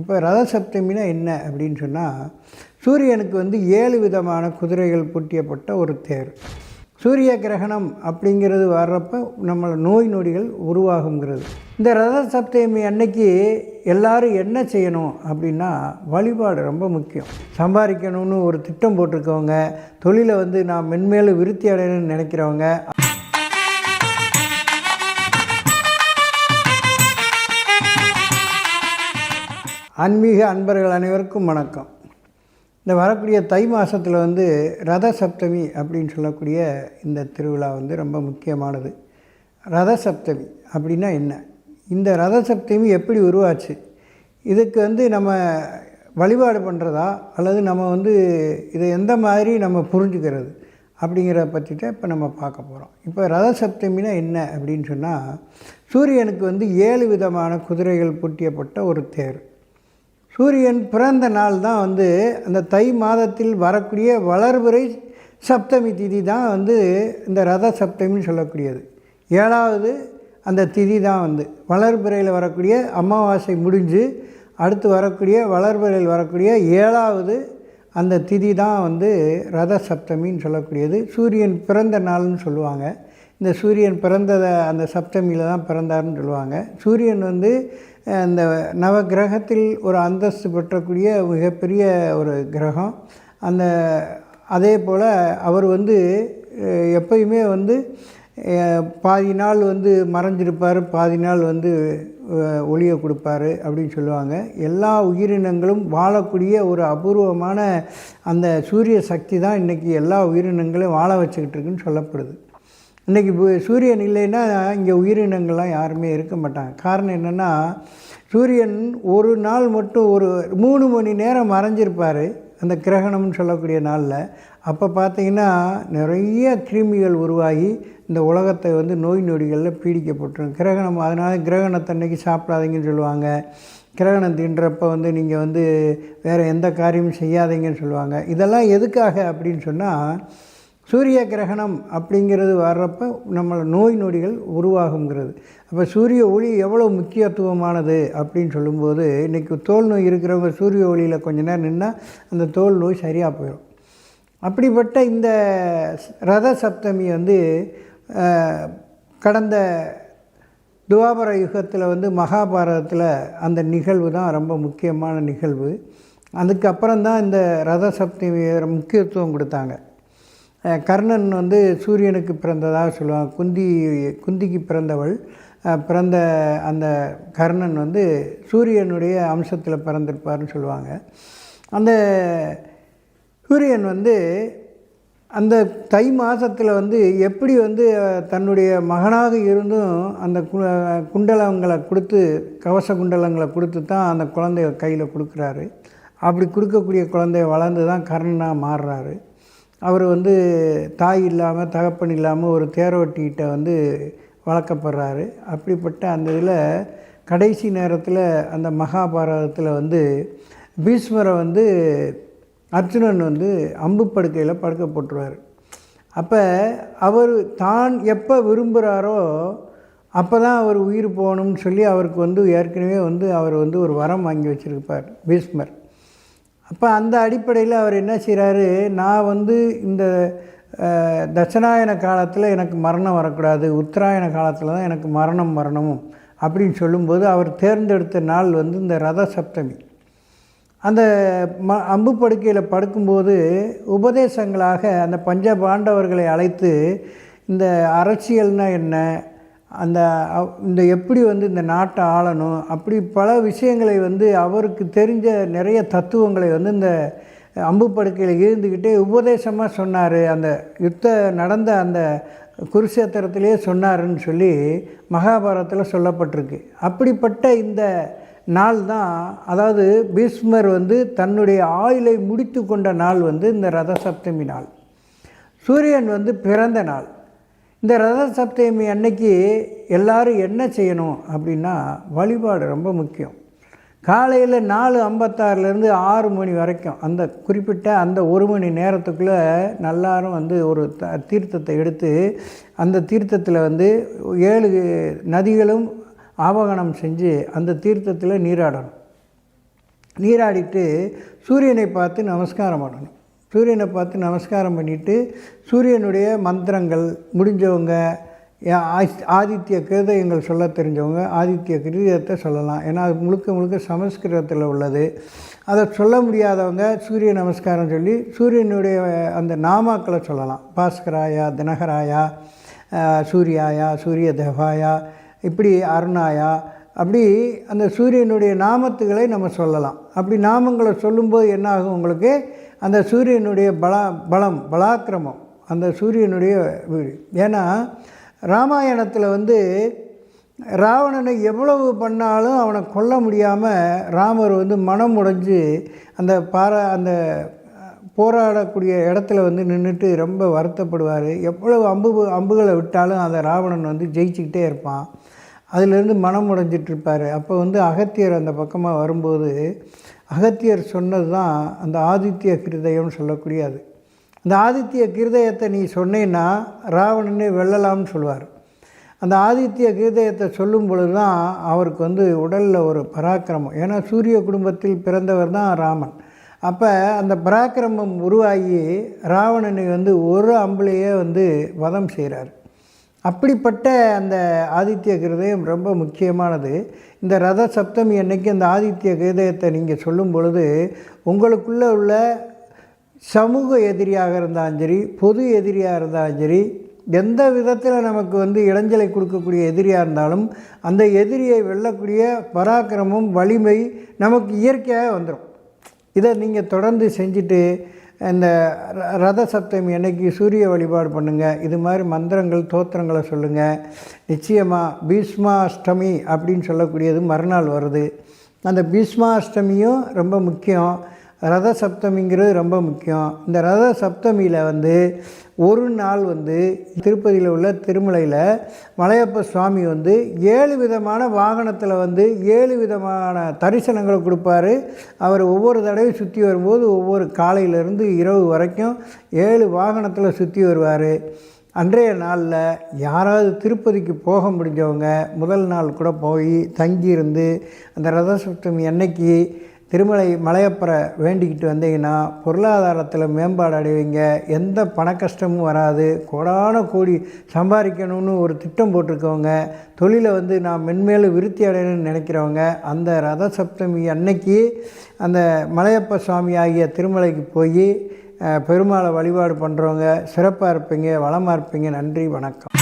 இப்போ ரத சப்தமினா என்ன அப்படின்னு சொன்னால் சூரியனுக்கு வந்து ஏழு விதமான குதிரைகள் பூட்டியப்பட்ட ஒரு தேர். சூரிய கிரகணம் அப்படிங்கிறது வர்றப்போ நம்ம நோய் நொடிகள் உருவாகுங்கிறது. இந்த ரத சப்தமி அன்னைக்கு எல்லாரும் என்ன செய்யணும் அப்படின்னா வழிபாடு ரொம்ப முக்கியம். சம்பாதிக்கணும்னு ஒரு திட்டம் போட்டிருக்கவங்க தொழிலை வந்து நான் மென்மேலும் விருத்தி அடையணும்னு நினைக்கிறவங்க ஆன்மீக அன்பர்கள் அனைவருக்கும் வணக்கம். இந்த வரக்கூடிய தை மாதத்தில் வந்து ரத சப்தமி அப்படின்னு சொல்லக்கூடிய இந்த திருவிழா வந்து ரொம்ப முக்கியமானது. ரத சப்தமி அப்படின்னா என்ன? இந்த ரத சப்தமி எப்படி உருவாச்சு? இதுக்கு வந்து நம்ம வழிபாடு பண்ணுறதா அல்லது நம்ம வந்து இதை எந்த மாதிரி நம்ம புரிஞ்சுக்கிறது? அப்படிங்கிறத பற்றிட்டு இப்போ நம்ம பார்க்க போகிறோம் இப்போ ரத சப்தமினா என்ன அப்படின்னு சொன்னால் சூரியனுக்கு வந்து ஏழு விதமான குதிரைகள் பூட்டியப்பட்ட ஒரு தேர். சூரியன் பிறந்த நாள் தான் வந்து அந்த தை மாதத்தில் வரக்கூடிய வளர்வுரை சப்தமி திதி தான் வந்து இந்த ரத சப்தமின்னு சொல்லக்கூடியது. ஏழாவது அந்த திதி தான் வந்து. வளர்பிறையில் வரக்கூடிய அமாவாசை முடிஞ்சு அடுத்து வரக்கூடிய வளர்பிறையில் வரக்கூடிய ஏழாவது அந்த திதி தான் வந்து ரத சப்தமின்னு சொல்லக்கூடியது. சூரியன் பிறந்த நாள்னு சொல்லுவாங்க. இந்த சூரியன் பிறந்ததை அந்த சப்தமியில் தான் பிறந்தார்னு சொல்லுவாங்க. சூரியன் வந்து அந்த நவ கிரகத்தில் ஒரு அந்தஸ்து பெற்றக்கூடிய மிகப்பெரிய ஒரு கிரகம். அந்த அதே போல் அவர் வந்து எப்பயுமே வந்து பாதி நாள் வந்து மறைஞ்சிருப்பார் பாதி நாள் வந்து ஒளியை கொடுப்பாரு அப்படின்னு சொல்லுவாங்க. எல்லா உயிரினங்களும் வாழக்கூடிய ஒரு அபூர்வமான அந்த சூரிய சக்தி தான் இன்றைக்கி எல்லா உயிரினங்களையும் வாழ வச்சுக்கிட்டு இருக்குன்னு சொல்லப்படுது. இன்றைக்கி சூரியன் இல்லைன்னா இங்கே உயிரினங்கள்லாம் யாருமே இருக்க மாட்டாங்க. காரணம் என்னென்னா சூரியன் ஒரு நாள் மட்டும் ஒரு மூணு மணி நேரம் மறைஞ்சிருப்பார் அந்த கிரகணம்னு சொல்லக்கூடிய நாளில். அப்போ பார்த்திங்கன்னா நிறைய கிருமிகள் உருவாகி இந்த உலகத்தை வந்து நோய் நொடிகளில் பீடிக்கப்பட்டுரும். கிரகணம் அதனால் கிரகணத்தன்னைக்கு சாப்பிடாதீங்கன்னு சொல்லுவாங்க. கிரகணம் தின்றப்ப வந்து நீங்கள் வந்து வேறு எந்த காரியமும் செய்யாதீங்கன்னு சொல்லுவாங்க. இதெல்லாம் எதுக்காக அப்படின்னு சொன்னால் சூரிய கிரகணம் அப்படிங்கிறது வர்றப்போ நம்ம நோய் நொடிகள் உருவாகுங்கிறது. அப்போ சூரிய ஒளி எவ்வளோ முக்கியத்துவமானது அப்படின்னு சொல்லும்போது இன்றைக்கி தோல் நோய் இருக்கிறவங்க சூரிய ஒளியில் கொஞ்ச நேரம் நின்னால் அந்த தோல் நோய் சரியாக போயிடும் அப்படிப்பட்ட இந்த ரத சப்தமி வந்து கடந்த துவாபர யுகத்தில் வந்து மகாபாரதத்தில் அந்த நிகழ்வு தான் ரொம்ப முக்கியமான நிகழ்வு. அதுக்கப்புறம் தான் இந்த ரத சப்தமி முக்கியத்துவம் கொடுத்தாங்க. கர்ணன் வந்து சூரியனுக்கு பிறந்ததாக சொல்லுவாங்க. குந்தி குந்திக்கு பிறந்தவள். பிறந்த அந்த கர்ணன் வந்து சூரியனுடைய அம்சத்தில் பிறந்திருப்பார்னு சொல்லுவாங்க. அந்த சூரியன் வந்து அந்த தை மாதத்தில் வந்து எப்படி வந்து தன்னுடைய மகனாக இருந்தும் அந்த குண்டலங்களை கொடுத்து கவச குண்டலங்களை கொடுத்து தான் அந்த குழந்தைய கையில் கொடுக்குறாரு. அப்படி கொடுக்கக்கூடிய குழந்தைய வளர்ந்து தான் கர்ணனாக மாறுறாரு. அவர் வந்து தாய் இல்லாமல் தகப்பன் இல்லாமல் ஒரு தேரோட்டிகிட்ட வந்து வளர்க்கப்படுறாரு. அப்படிப்பட்ட அந்த இதில் கடைசி நேரத்தில் அந்த மகாபாரதத்தில் வந்து பீஷ்மரை வந்து அர்ஜுனன் வந்து அம்பு படுக்கையில் படுக்க போட்டுருவார் அப்போ அவர் தான் எப்போ விரும்புகிறாரோ அப்போ தான் அவர் உயிர் போகணும்னு சொல்லி அவருக்கு வந்து ஏற்கனவே வந்து அவர் வந்து ஒரு வரம் வாங்கி வச்சுருப்பார் பீஷ்மர். அப்போ அந்த அடிப்படையில் அவர் என்ன செய்கிறாரு நான் வந்து இந்த தட்சணாயன காலத்தில் எனக்கு மரணம் வரக்கூடாது உத்தராயண காலத்தில் தான் எனக்கு மரணம் மரணமும் அப்படின்னு சொல்லும்போது அவர் தேர்ந்தெடுத்த நாள் வந்து இந்த ரத சப்தமி. அந்த ம அம்பு படுக்கையில் படுக்கும்போது உபதேசங்களாக அந்த பஞ்ச பாண்டவர்களை அழைத்து இந்த அரசியல்னால் என்ன அந்த இந்த எப்படி வந்து இந்த நாட்டை ஆளணும் அப்படி பல விஷயங்களை வந்து அவருக்கு தெரிஞ்ச நிறைய தத்துவங்களை வந்து இந்த அம்பு படுக்கையில் இருந்துக்கிட்டே உபதேசமாக சொன்னார். அந்த யுத்த நடந்த அந்த குருஷேத்திரத்திலே சொன்னாருன்னு சொல்லி மகாபாரதத்தில் சொல்லப்பட்டிருக்கு. அப்படிப்பட்ட இந்த நாள் தான் அதாவது பீஷ்மர் வந்து தன்னுடைய ஆயுளை முடித்து கொண்ட நாள் வந்து இந்த ரத சப்தமி நாள். சூரியன் வந்து பிறந்த நாள். இந்த ரத சப்தமி அன்னைக்கு எல்லோரும் என்ன செய்யணும் அப்படின்னா வழிபாடு ரொம்ப முக்கியம். காலையில் நாலு ஐம்பத்தாறுலேருந்து ஆறு மணி வரைக்கும் அந்த குறிப்பிட்ட அந்த ஒரு மணி நேரத்துக்குள்ளே நல்லாரும் வந்து ஒரு த தீர்த்தத்தை எடுத்து அந்த தீர்த்தத்தில் வந்து ஏழு நதிகளும் ஆவகனம் செஞ்சு அந்த தீர்த்தத்தில் நீராடணும். நீராடிட்டு சூரியனை பார்த்து நமஸ்காரம் பண்ணணும். சூரியனை பார்த்து நமஸ்காரம் பண்ணிவிட்டு சூரியனுடைய மந்திரங்கள் முடிஞ்சவங்க யா- ஆதித்ய கிருதயங்கள் சொல்ல தெரிஞ்சவங்க ஆதித்ய கிருதயத்தை சொல்லலாம். ஏன்னா அது முழுக்க முழுக்க சமஸ்கிருதத்தில் உள்ளது. அதை சொல்ல முடியாதவங்க சூரிய நமஸ்காரம் சொல்லி சூரியனுடைய அந்த நாமாக்களை சொல்லலாம். பாஸ்கராயா தினகராயா அஹ், சூர்யாயா சூரிய தேவாயா இப்படி அருணாயா அப்படி அந்த சூரியனுடைய நாமத்துகளை நம்ம சொல்லலாம். அப்படி நாமங்களை சொல்லும்போது என்ன ஆகும் உங்களுக்கு? அந்த சூரியனுடைய பலா பலம் பலாக்கிரமம் அந்த சூரியனுடைய வீடு. ஏன்னா ராமாயணத்தில் வந்து ராவணனை எவ்வளவு பண்ணாலும் அவனை கொல்ல முடியாமல் ராமர் வந்து மனம் உடைஞ்சு அந்த பாரா அந்த போராடக்கூடிய இடத்துல வந்து நின்றுட்டு ரொம்ப வருத்தப்படுவார். எவ்வளவு அம்பு அம்புகளை விட்டாலும் அந்த ராவணன் வந்து ஜெயிச்சுக்கிட்டே இருப்பான். அதிலேருந்து மனம் உடைஞ்சிட்ருப்பார் அப்போ வந்து அகத்தியர் அந்த பக்கமாக வரும்போது அகத்தியர் சொன்னது தான் அந்த ஆதித்ய கிருதயம்னு சொல்லக்கூடிய அது. அந்த ஆதித்ய கிருதயத்தை நீ சொன்னேன்னா ராவணனே வெல்லலாம்னு சொல்லுவார் அந்த ஆதித்ய கிருதயத்தை சொல்லும் பொழுது தான் அவருக்கு வந்து உடலில் ஒரு பராக்கிரமம். ஏன்னா சூரிய குடும்பத்தில் பிறந்தவர் தான் ராமன். அப்போ அந்த பராக்கிரமம் உருவாகி ராவணனை வந்து ஒரு அம்புலையே வந்து வதம் செய்கிறார் அப்படிப்பட்ட அந்த ஆதித்ய கிருதயம் ரொம்ப முக்கியமானது. இந்த ரத சப்தமி அன்னைக்கு அந்த ஆதித்ய கிருதயத்தை நீங்கள் சொல்லும் பொழுது உங்களுக்குள்ளே உள்ள சமூக எதிரியாக இருந்தாலும் சரி பொது எதிரியாக இருந்தாலும் சரி எந்த விதத்தில் நமக்கு வந்து இடைஞ்சலை கொடுக்கக்கூடிய எதிரியாக இருந்தாலும் அந்த எதிரியை வெல்லக்கூடிய பராக்கிரமும் வலிமை நமக்கு இயற்கையாக வந்துடும் இதை நீங்கள் தொடர்ந்து செஞ்சுட்டு இந்த ர- ரத சப்தமி அன்னைக்கு சூரிய வழிபாடு பண்ணுங்கள் இது மாதிரி மந்திரங்கள் தோத்திரங்களை சொல்லுங்கள் நிச்சயமாக பீஷ்மாஷ்டமி அப்படின்னு சொல்லக்கூடியது மறுநாள் வருது. அந்த பீஷ்மாஷ்டமியும் ரொம்ப முக்கியம். ரத சப்தமிங்கிறது ரொம்ப முக்கியம். இந்த ரத சப்தமியில் வந்து ஒரு நாள் வந்து திருப்பதியில் உள்ள திருமலையில் மலையப்ப சுவாமி வந்து ஏழு விதமான வாகனத்தில் வந்து ஏழு விதமான தரிசனங்களை கொடுப்பாரு. அவர் ஒவ்வொரு தடவை சுற்றி வரும்போது ஒவ்வொரு காலையிலேருந்து இரவு வரைக்கும் ஏழு வாகனத்தில் சுற்றி வருவார். அன்றைய நாளில் யாராவது திருப்பதிக்கு போக முடிஞ்சவங்க முதல் நாள் கூட போய் தங்கியிருந்து அந்த ரத சப்தமி அன்னைக்கு திருமலை மலையப்பரை வேண்டிக்கிட்டு வந்தீங்கன்னா பொருளாதாரத்தில் மேம்பாடு அடைவீங்க. எந்த பண கஷ்டமும் வராது. கோடான கோடி சம்பாதிக்கணும்னு ஒரு திட்டம் போட்டிருக்கவங்க தொழிலை வந்து நான் மென்மேலும் விருத்தி அடையணும்னு நினைக்கிறவங்க அந்த ரத சப்தமி அன்னைக்கு அந்த மலையப்ப சுவாமி ஆகிய திருமலைக்கு போய் பெருமாளை வழிபாடு பண்ணுறவங்க சிறப்பாக இருப்பீங்க வளமாக இருப்பீங்க. நன்றி வணக்கம்.